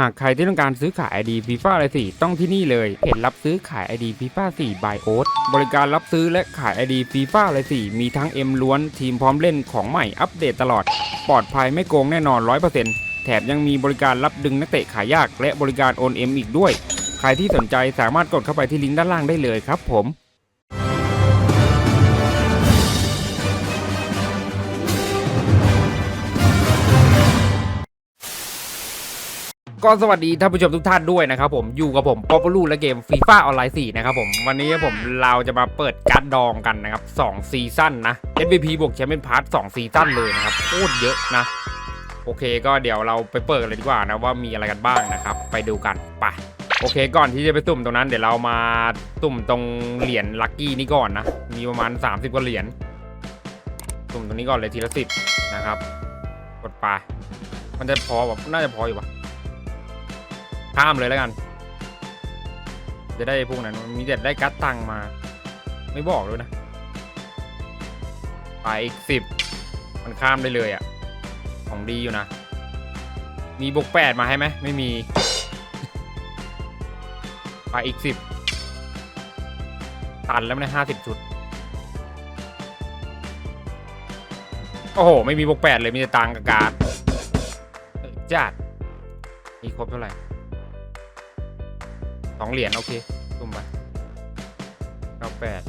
หากใครที่ต้องการซื้อขาย ID FIFA อะไรสี่ต้องที่นี่เลยเพจรับซื้อขาย ID FIFA 4 by o a t บริการรับซื้อและขาย ID FIFA อะไรสี่มีทั้ง M ล้วนทีมพร้อมเล่นของใหม่อัปเดตตลอด ปลอดภัยไม่โกงแน่นอน 100%แถมยังมีบริการรับดึงนักเตะขายยาก และบริการโอน M อีกด้วย ใครที่สนใจสามารถกดเข้าไปที่ลิงก์ด้านล่างได้เลยครับผม ก็สวัสดีท่านผู้ชมทุกท่านด้วยนะครับผมอยู่กับผมป๊อปปูลูและเกมฟีฟ่าออนไลน์4นะครับผมวันนี้ผมเราจะมาเปิดการ์ดดองกันนะครับ2ซีซั่นนะ MVP บวกแชมเปี้ยนพาร์ท2ซีซั่นเลยนะครับโคตรเยอะนะ โอเคก็เดี๋ยวเราไปเปิดกันเลยดีกว่านะว่ามีอะไรกันบ้างนะครับ ไปดูกันไปโอเคก่อนที่จะไปตุ่มตรงนั้นเดี๋ยวเรามาตุ่มตรงเหรียญลัคกี้นี่ก่อนนะ มีประมาณ 30กว่าเหรียญตุ่มตรงนี้ก่อนเลยทีละสิบนะครับกดไปมันจะพอแบบน่าจะพออยู่ปะ ข้ามเลยแล้วกัน จะได้พวกนั้นมีแต่ได้กัดตังมา ไม่บอกด้วยนะไปอีกสิบมันข้ามได้เลยอะ่ะ ของดีอยู่นะ มีบวกแปดมาให้ไหมไม่มีไปอีกสิบตันแล้วไม่ได้ห้าสิบชุด โอ้โห ไม่มีบวกแปดเลยมีแต่ตังกับการ์ดจัดมีครบเท่าไหร่ สองเหรียญโอเคตุ้มไปเก้าแปด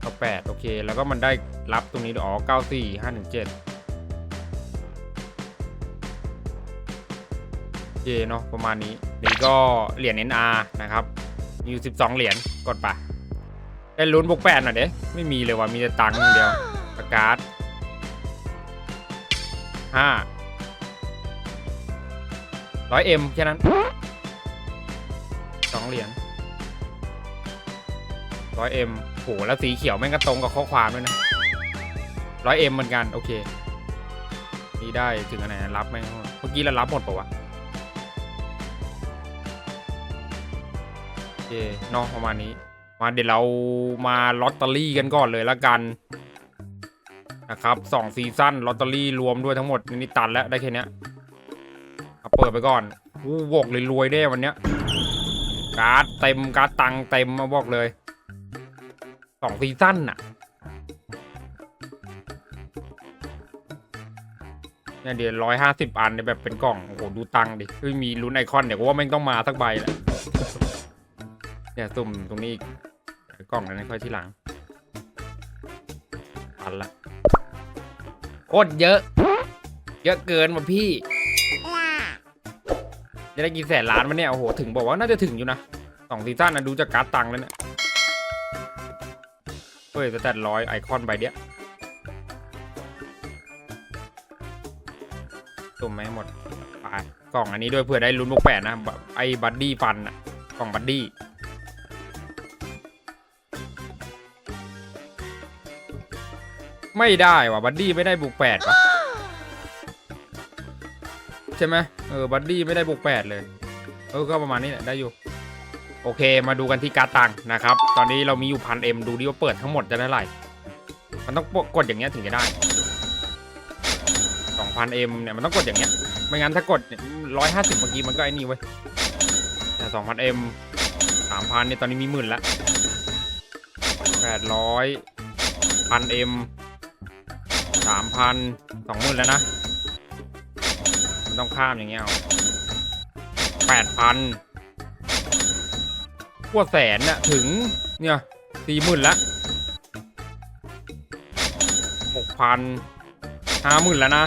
เก้าแปดโอเค แล้วก็มันได้รับตรงนี้อ๋อเก้าสี่ห้าหนึ่งเจ็ดโอเคเนาะประมาณนี้นี่ก็เหรียญ NR นะครับ มีอยู่สิบสองเหรียญกดไปได้ลุ้นบวกแปดหน่อยเด้ไม่มีเลยว่ะมีแต่ตังค์อย่างเดียวประกาศห้าร้อยเอ็มแค่นั้น เหรียญร้อยเอ็มโหแล้วสีเขียวแม่งก็ตรงกับข้อความด้วยนะร้อยเอ็มเหมือนกัน โอเค นี่ได้ถึงอันไหนรับไหมเมื่อกี้เรารับหมดปะวะโอเคเนอกประมาณนี้ มาเดี๋ยวเรามาลอตเตอรี่กันก่อนเลยละกันนะครับสองซีซั่นลอตเตอรี่รวมด้วยทั้งหมดนี่ตันแล้วได้แค่นี้เอาเปิดไปก่อนอู้วกเลยรวยได้วันเนี้ย การ์ดเต็มการ์ดตังเต็มมาบอกเลยสองซีซั่นน่ะเนี่ยเดี๋ยวร้อยห้าสิบอันเนี่ยแบบเป็นกล่องโอ้โหดูตังดิคือมีลุ้นไอคอนเดี๋ยวก็ว่าแม่งต้องมาสักใบแหละเนี่ยสุ่มตรงนี้อีกกล่องนั้นค่อยที่หลังอันละโคตรเยอะ เยอะเกินว่ะพี่ จะได้กี่แสนล้านมันเนี่ยโอ้โหถึงบอกว่าน่าจะถึงอยู่นะสองซีซั่นนะดูจากการ์ดตังค์แล้วเนี่ยเฮ้ยสแตทร้อยไอคอนใบเดียวตุ่มไม่หมดไปกล่องอันนี้ด้วยเผื่อได้ลุ้นบวกแปดนะแบบไอบัดดี้ฟันอะกล่องบัดดี้ไม่ได้ว่ะบัดดี้ไม่ได้บวกแปดปะใช่ไหม เออบัดดี้ไม่ได้บวกแปดเลย เออก็ประมาณนี้แหละได้อยู่ โอเคมาดูกันที่การตังนะครับ ตอนนี้เรามีอยู่พันเอ็มดูดิว่าเปิดทั้งหมดจะได้เท่าไหร่มันต้องกดอย่างเงี้ยถึงจะได้สองพันเอ็มเนี่ยมันต้องกดอย่างเงี้ยไม่งั้นถ้ากดร้อยห้าสิบเมื่อกี้มันก็ไอ้นี่เว้ยแต่สองพันเอ็มสามพันเนี่ยตอนนี้มีหมื่นละแปดร้อยพันเอ็มสามพันสองหมื่นแล้วนะ ต้องข้ามอย่างเงี้ยเอาแปดพันกว่าแสนน่ะถึงเนี่ยสี่หมื่นละหกพันห้าหมื่นแล้วนะ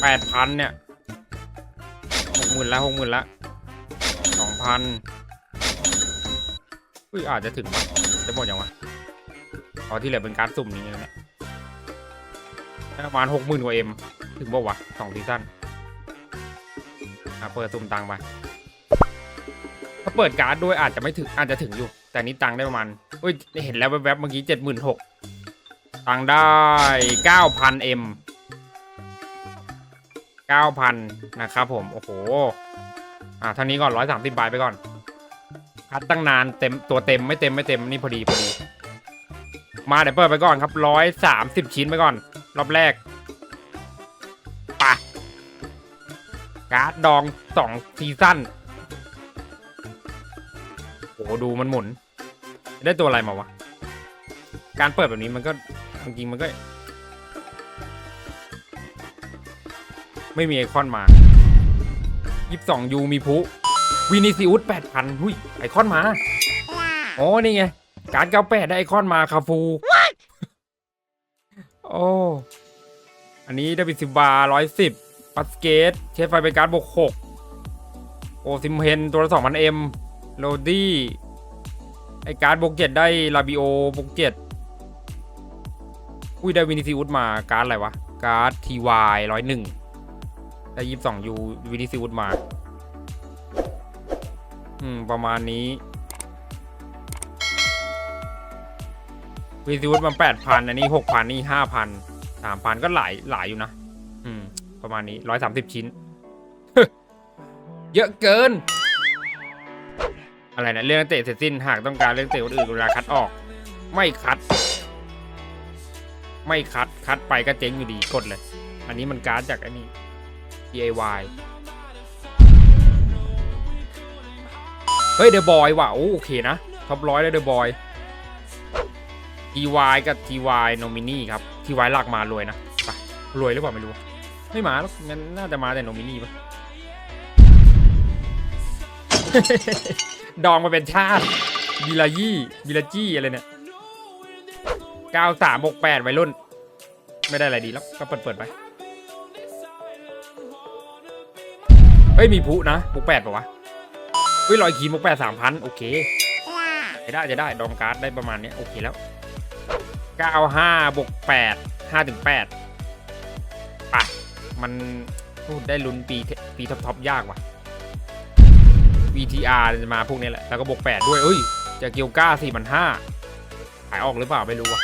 แปดพันเนี่ยหกหมื่นละหกหมื่นละสองพันอุ้ยอาจจะถึงวะจะหมดยังวะพอที่เหลือเป็นการสุ่มนี้แหละประมาณหกหมื่นกว่าเอ็ม ถึงบอกวะสองซีซั่นอะเปิดสุ่มตังค์ไปถ้าเปิดการ์ดด้วยอาจจะไม่ถึงอาจจะถึงอยู่ แต่นี้ตังค์ได้ประมาณเฮ้ยเห็นแล้วแวบๆเมื่อกี้เจ็ดหมื่นหกตังค์ได้เก้าพันเอ็มเก้าพันนะครับผม โอ้โห อ่าท่านี้ก่อนร้อยสามสิบใบไปก่อน คัดตั้งนานเต็มตัวเต็มไม่เต็มไม่เต็มนี่พอดีพอดี มาเดี๋ยวเปิดไปก่อนครับร้อยสามสิบชิ้นไปก่อน รอบแรก การ์ดดองสองซีซั่นโอ้โหดูมันหมุน ได้ตัวอะไรมาวะ การเปิดแบบนี้มันก็จริงๆมันก็ ไม่มีไอคอนมายี่สิบสองยูมีพุวินิซิอุสแปดพันหุยไอคอนมาอ๋อนี่ไง การเก้าแปดได้ไอคอนมาคาฟู โอ้ อันนี้ได้เป็นสิบบาร้อยสิบ ปัสเกตเชฟไฟเป็นการ์ดบวกหกโอซิมเฮนตัวละสองพันเอ็มโรดี้ไอการ์ดบวกเจ็ดได้ลาบิโอบวกเจ็ดอุ้ยได้วินิซิอุสมาการ์ดอะไรวะ การ์ดทีวายร้อยหนึ่งได้ยี่สิบสองยูวินิซิอุสมา อืม ประมาณนี้ วินิซิอุสมันแปดพันอันนี้หกพันนี่ห้าพันสามพันก็หลายหลายอยู่นะ ประมาณนี้ร้อยสามสิบชิ้น เยอะเกิน อะไรนะเรื่องเตะเสร็จสิ้นหากต้องการเรื่องเตะคนอื่นเวลาคัดออก ไม่คัด ไม่คัดคัดไปก็เจ๊งอยู่ดีกดเลย อันนี้มันการ์ดจากอันนี้ DIY เฮ้ยเดอะบอยว่ะโอเคนะท็อปร้อยเลยเดอะบอย TY กับ TY Nomini ครับ TY หลักมารวยนะ ไป รวยหรือเปล่าไม่รู้ ไม่มาแล้วงั้นน่าจะมาแต่ Nomini ปะดองมาเป็นชาติบิลายี่บิลาจี้อะไรเนี่ยเก้าสามบกแปดวัยรุ่น ไม่ได้อะไรดีแล้วก็เปิดเปิดไปเฮ้ยมีพุนะบกแปดปะวะเฮ้ยลอยขีบกแปดสามพันโอเคจะได้จะได้ดองการ์ดได้ประมาณนี้โอเคแล้วเก้าห้าบกแปดห้าถึงแปดไป มันพูดได้ลุ้นปีทปีท็อปทอปยากว่ะ VTR จะมาพวกนี้แหละ แล้วก็บวกแปดด้วย เอ้ย จะเกียวก้าสี่พันห้าขายออกหรือเปล่าไม่รู้ว่ะ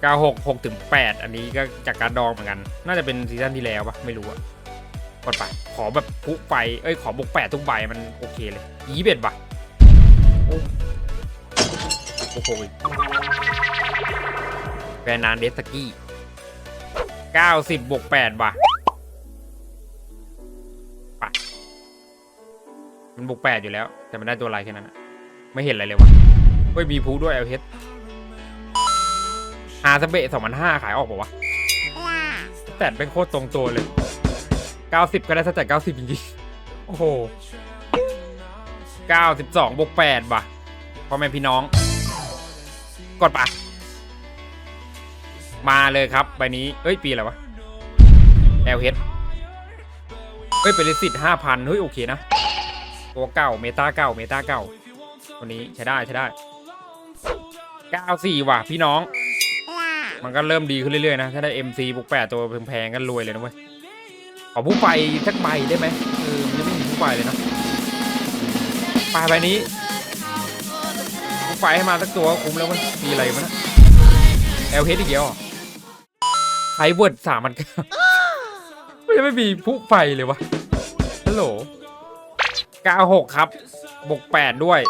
เก้าหกหกถึงแปดอันนี้ก็จากการดองเหมือนกัน น่าจะเป็นซีซั่นที่แล้วปะไม่รู้อะกดไป ขอแบบพุไป เอ้ย ขอบวกแปดทุกใบมันโอเคเลยยี่เบ็ดปะโอ้โอ้โหแฟนนานเดสกี้ เก้าสิบบวกแปดบะมันบวกแปดอยู่แล้ว แต่มันได้ตัวอะไรแค่นั้นอะไม่เห็นอะไรเลยวะเฮ้ยมีพูด้วยเอลเฮดอาสเบะสองพันห้าขายออกปะวะแต่เป็นโคตรตรงตัวเลยเก้าสิบก็ได้ถ้าแต่เก้าสิบจริงๆ โอ้โหเก้าสิบสองบวกแปดว่ะพ่อแม่พี่น้อง กดปะ มาเลยครับใบนี้ เอ้ย ปีอะไรวะเอลเฮดเฮ้ยเป็นเลสิตห้าพันเฮ้ย โอเคนะ ตัวเก่าเมตาเก่าเมตาเก่าวันนี้ใช้ได้ใช้ได้94ว่ะพี่น้อง มันก็เริ่มดีขึ้นเรื่อยๆนะ ถ้าได้ MC บุกแปดตัวแพงๆก็รวยเลยนะเว้ย ขอผู้ไฟสักใบได้ไหมเออมันยังไม่มีผู้ไฟเลยนะปลายใบนี้ผู้ไฟให้มาสักตัวคุ้มแล้วเว้ยมีอะไรมั้ยนะเอลเฮดอีกแล้ว ไฮเวิร์ดสามมันก็ยังไม่มีผู้ไฟเลยวะฮัลโหล96ครับบวก8ด้วย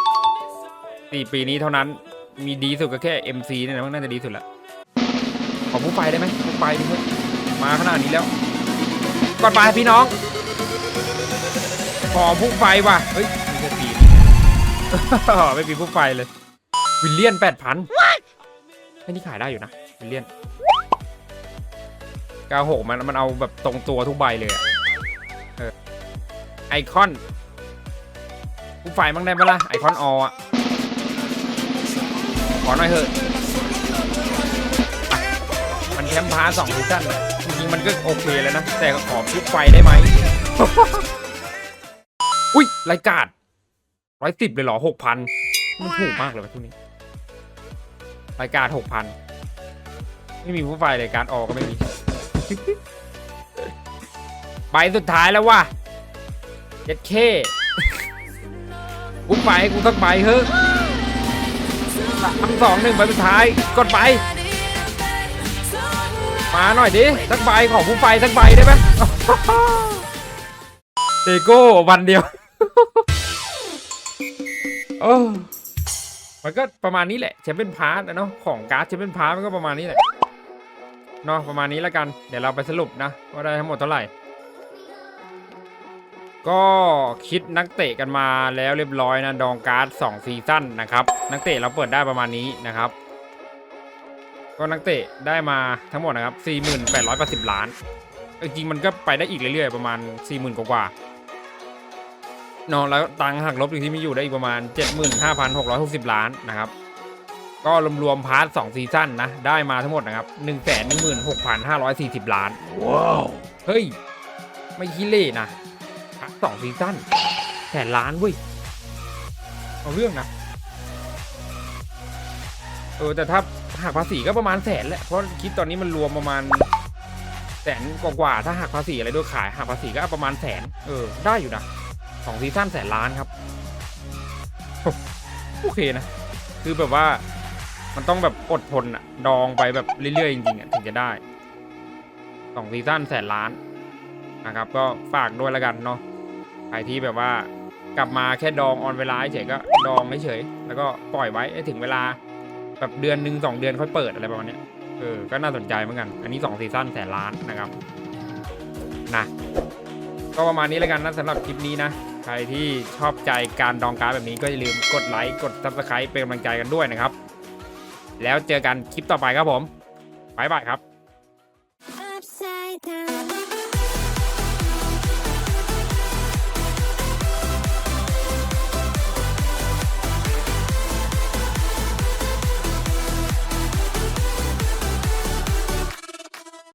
4ปีนี้เท่านั้นมีดีสุดก็แค่ MC เนี่ยนะมันน่าจะดีสุดละขอผู้ไฟได้ไหมผู้ไฟดิเพื่อนมาขนาดนี้แล้วก่อนไปพี่น้อง ขอผู้ไฟว่ะเฮ้ยมีแค่ปีนี้ไม่มีผู้ไฟเลย วิลเลียน8,000ไอ้นี่ขายได้อยู่นะ วิลเลียน 96 มันมันเอาแบบตรงตัวทุกใบเลยอะเออไอคอนผู้ไฟมั่งได้ไหมล่ะไอคอนออะ ขอหน่อยเถอะอะมันแคมป์พาสองซีซั่นจริงๆมันก็โอเคแล้วนะ แต่ก็ขอผู้ไฟได้ไหม อุ้ยรายการร้อยสิบเลยเหรอหกพันมันถูกมากเลยวะทุกนี้ รายการหกพันไม่มีผู้ไฟเลยการออกก็ไม่มี ใบสุดท้ายแล้วว่ะเจ็ดเคกูไปให้กูสักใบเฮ้ยสามสองหนึ่งใบสุดท้ายกดไป มาหน่อยดิสักใบของผู้ไฟสักใบได้ไหมเตโก้วันเดียวโอ้มันก็ประมาณนี้แหละแชมเปี้ยนพาร์ทนะเนาะของการ์ดแชมเปี้ยนพาร์ทมันก็ประมาณนี้แหละ เนาะประมาณนี้แล้วกัน เดี๋ยวเราไปสรุปนะว่าได้ทั้งหมดเท่าไหร่ ก็คิดนักเตะกันมาแล้วเรียบร้อยนะดองการ์ด2ซีซั่นนะครับ นักเตะเราเปิดได้ประมาณนี้นะครับ ก็นักเตะได้มาทั้งหมดนะครับ 4880 ล้าน จริงมันก็ไปได้อีกเรื่อยๆประมาณ 40,000 กว่าๆเนอะแล้วตังหักลบอยู่ที่มีอยู่ได้อีกประมาณ 75,660 ล้านนะครับ ก็รวมๆพาร์ท2ซีซั่นนะ ได้มาทั้งหมดนะครับ116,540ล้าน ว้าว เฮ้ย ไม่คิเล่นะพาร์ทสองซีซั่นแสนล้านเว้ย เอาเรื่องนะ เออ แต่ถ้าหักภาษีก็ประมาณแสนแหละ เพราะคิดตอนนี้มันรวมประมาณแสนกว่าๆถ้าหักภาษีอะไรด้วยขายหักภาษีก็ประมาณแสน เออ ได้อยู่นะสองซีซั่นแสนล้านครับ โอเคนะ คือแบบว่า มันต้องแบบอดทนอะดองไปแบบเรื่อยๆจริงๆอะถึงจะได้สองซีซั่นแสนล้านนะครับ ก็ฝากด้วยล้วกันเนาะใครที่แบบว่ากลับมาแค่ดองออนเวลาเฉยก็ดองเฉย แล้วก็ปล่อยไว้ให้ถึงเวลาแบบเดือนหนึ่งสองเดือนค่อยเปิดอะไรประมาณนี้เออ ก็น่าสนใจเหมือนกัน อันนี้สองซีซั่นแสนล้านนะครับนะก็ประมาณนี้แล้วกันนะสำหรับคลิปนี้นะ ใครที่ชอบใจการดองการแบบนี้ก็อย่าลืมกดไลค์กด subscribe เป็นกำลังใจกันด้วยนะครับ แล้วเจอกันคลิปต่อไปครับผมบ๊ายบายครับ